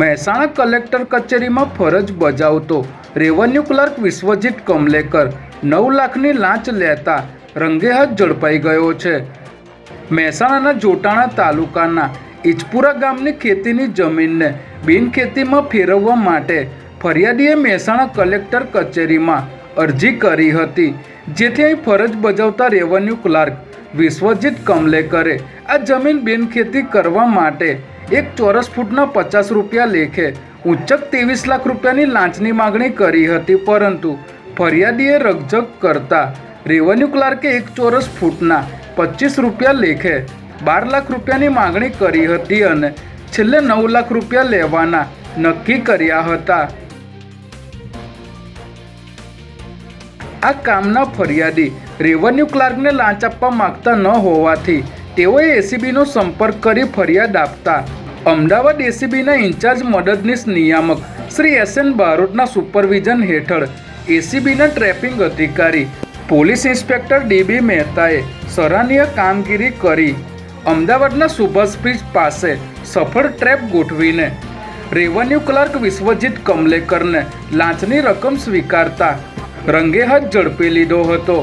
Mehsana collector કચેરીમાં ફરજ બજાવતો રેવન્યુ ક્લર્ક વિશ્વજીત કમલેકર નવ લાખની લાંચ લેતા રંગેહાથ ઝડપાઈ ગયો છે. મહેસાણાના જોટાણા તાલુકાના ઇચપુરા ગામની ખેતીની જમીનને બિનખેતીમાં ફેરવવા માટે ફરિયાદીએ મહેસાણા કલેક્ટર કચેરીમાં અરજી કરી હતી. જેથી અહીં ફરજ બજાવતા રેવન્યુ ક્લાર્ક વિશ્વજીત કમલેકરે આ જમીન બિનખેતી કરવા માટે એક ચોરસ ફૂટના પચાસ રૂપિયા લેખે ઉચ્ચક ત્રેવીસ લાખ રૂપિયાની લાંચની માગણી કરી હતી, પરંતુ ફરિયાદીએ રકઝક કરતા રેવન્યુ ક્લાર્કે એક ચોરસ ફૂટના પચીસ રૂપિયા લેખે બાર લાખ રૂપિયાની માગણી કરી હતી અને છેલ્લે નવ લાખ રૂપિયા લેવાના નક્કી કર્યા હતા. આ કામના ફરિયાદી રેવન્યુ ક્લાર્કને લાંચ આપવા માંગતા ન હોવાથી તેઓએ એસીબીનો સંપર્ક કરી ફરિયાદ આપતા અમદાવાદ એસીબીના ઇન્ચાર્જ મદદનીશ નિયામક શ્રી એસ એન બારોટના સુપરવિઝન હેઠળ એસીબીના ટ્રેપિંગ અધિકારી, પોલીસ ઇન્સ્પેક્ટર ડીબી મહેતાએ સરાહનીય કામગીરી કરી અમદાવાદના સુભાષ બ્રિજ પાસે સફળ ટ્રેપ ગોઠવીને રેવન્યુ ક્લર્ક વિશ્વજીત કમલેકરને લાંચની રકમ સ્વીકારતા રંગેહાથ ઝડપી લીધો હતો.